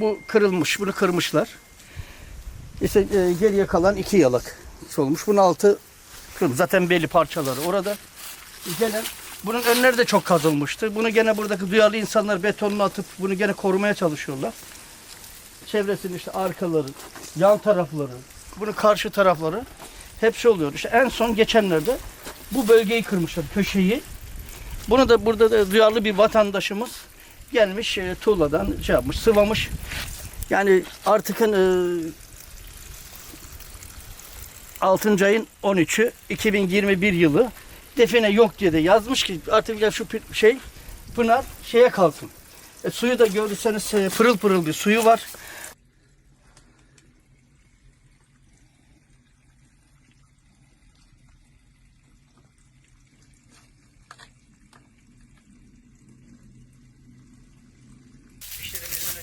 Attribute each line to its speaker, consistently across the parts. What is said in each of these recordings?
Speaker 1: Bu kırılmış. Bunu kırmışlar. İşte e, geriye kalan iki yalak olmuş. Bunun altı kırılmış. Zaten belli parçaları orada. Gene bunun önleri de çok kazılmıştı. Bunu gene buradaki duyarlı insanlar betonunu atıp bunu gene korumaya çalışıyorlar. Çevresinin işte arkaları, yan tarafları, bunun karşı tarafları hepsi oluyor. İşte en son geçenlerde bu bölgeyi kırmışlar, köşeyi. Bunu da burada da duyarlı bir vatandaşımız gelmiş e, tuğladan şey yapmış, sıvamış. Yani artık e, 6. ayın 13'ü 2021 yılı define yok diye de yazmış ki artık ya şu şey Pınar şeye kalsın. E, suyu da görürseniz e, pırıl pırıl bir suyu var.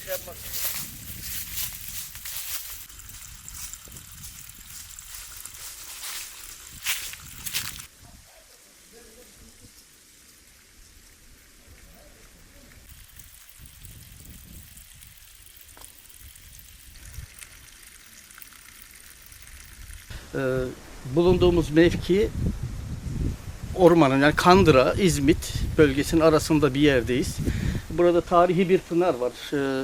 Speaker 1: Şey yapmak Ee, bulunduğumuz mevki ormanın yani Kandıra, İzmit bölgesinin arasında bir yerdeyiz. Burada tarihi bir pınar var. Ee,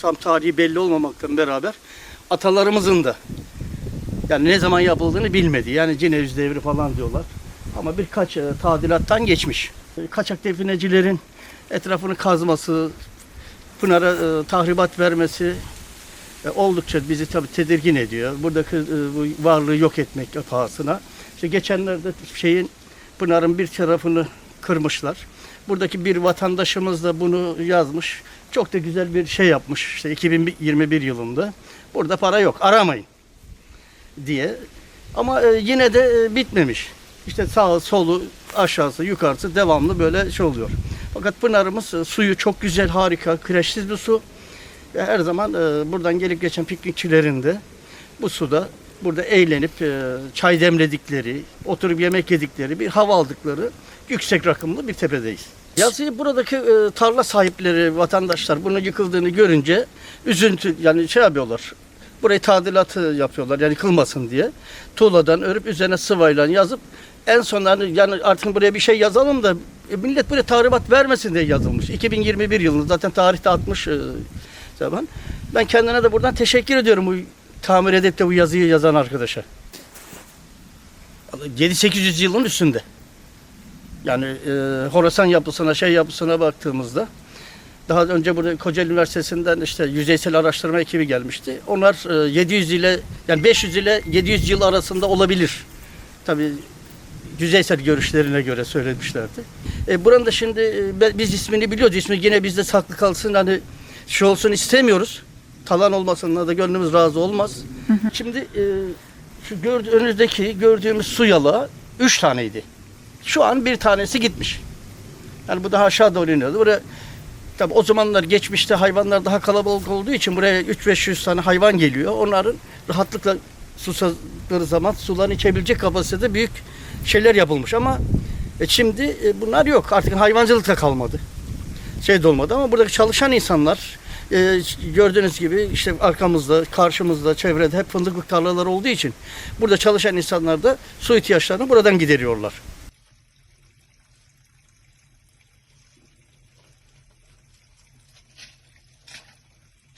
Speaker 1: tam tarihi belli olmamakla beraber atalarımızın da yani ne zaman yapıldığını bilmedi. Yani Cineviz devri falan diyorlar. Ama birkaç e, tadilattan geçmiş. E, Kaçak definecilerin etrafını kazması, Pınar'a e, tahribat vermesi e, oldukça bizi tabii tedirgin ediyor. Buradaki bu varlığı yok etmek pahasına. İşte geçenlerde şeyin Pınar'ın bir tarafını kırmışlar. Buradaki bir vatandaşımız da bunu yazmış. Çok da güzel bir şey yapmış. İşte 2021 yılında. Burada para yok. Aramayın diye. Ama e, yine de e, bitmemiş. İşte sağı, solu, aşağısı, yukarısı devamlı böyle şey oluyor. Fakat Pınar'ımız e, suyu çok güzel, harika, kireçsiz bir su. Her zaman buradan gelip geçen piknikçilerin de bu suda burada eğlenip e, çay demledikleri, oturup yemek yedikleri, bir hava aldıkları yüksek rakımlı bir tepedeyiz. Yazıyı buradaki e, tarla sahipleri, vatandaşlar bunun yıkıldığını görünce üzüntü yani şey yapıyorlar. Burayı tadilatı yapıyorlar yani yıkılmasın diye. Tuğladan örüp üzerine sıvayla yazıp en son hani yani artık buraya bir şey yazalım da e, millet buraya tahribat vermesin diye yazılmış. 2021 yılında zaten tarihte atmış e, zaman. Ben kendine de buradan teşekkür ediyorum bu tamir edip de bu yazıyı yazan arkadaşa. 7-800 yılın üstünde. Yani e, Horasan yapısına, şey yapısına baktığımızda daha önce burada Kocaeli Üniversitesi'nden işte yüzeysel araştırma ekibi gelmişti. Onlar e, 700 ile yani 500 ile 700 yıl arasında olabilir. Tabii yüzeysel görüşlerine göre söylemişlerdi. E, buranın da şimdi e, biz ismini biliyoruz. İsmi yine bizde saklı kalsın. Hani şey olsun istemiyoruz. Talan olmasına da gönlümüz razı olmaz. Şimdi e, şu gördü, önünüzdeki gördüğümüz su yalağı 3 taneydi. Şu an bir tanesi gitmiş. Yani bu daha aşağı doğru iniyordu. Buraya tabi o zamanlar geçmişte hayvanlar daha kalabalık olduğu için buraya 3-500 tane hayvan geliyor. Onların rahatlıkla susadıkları zaman sularını içebilecek kapasitede büyük şeyler yapılmış ama e, şimdi e, bunlar yok. Artık hayvancılık da kalmadı. Şey de olmadı ama buradaki çalışan insanlar e, gördüğünüz gibi işte arkamızda, karşımızda, çevrede hep fındıklık tarlaları olduğu için burada çalışan insanlar da su ihtiyaçlarını buradan gideriyorlar.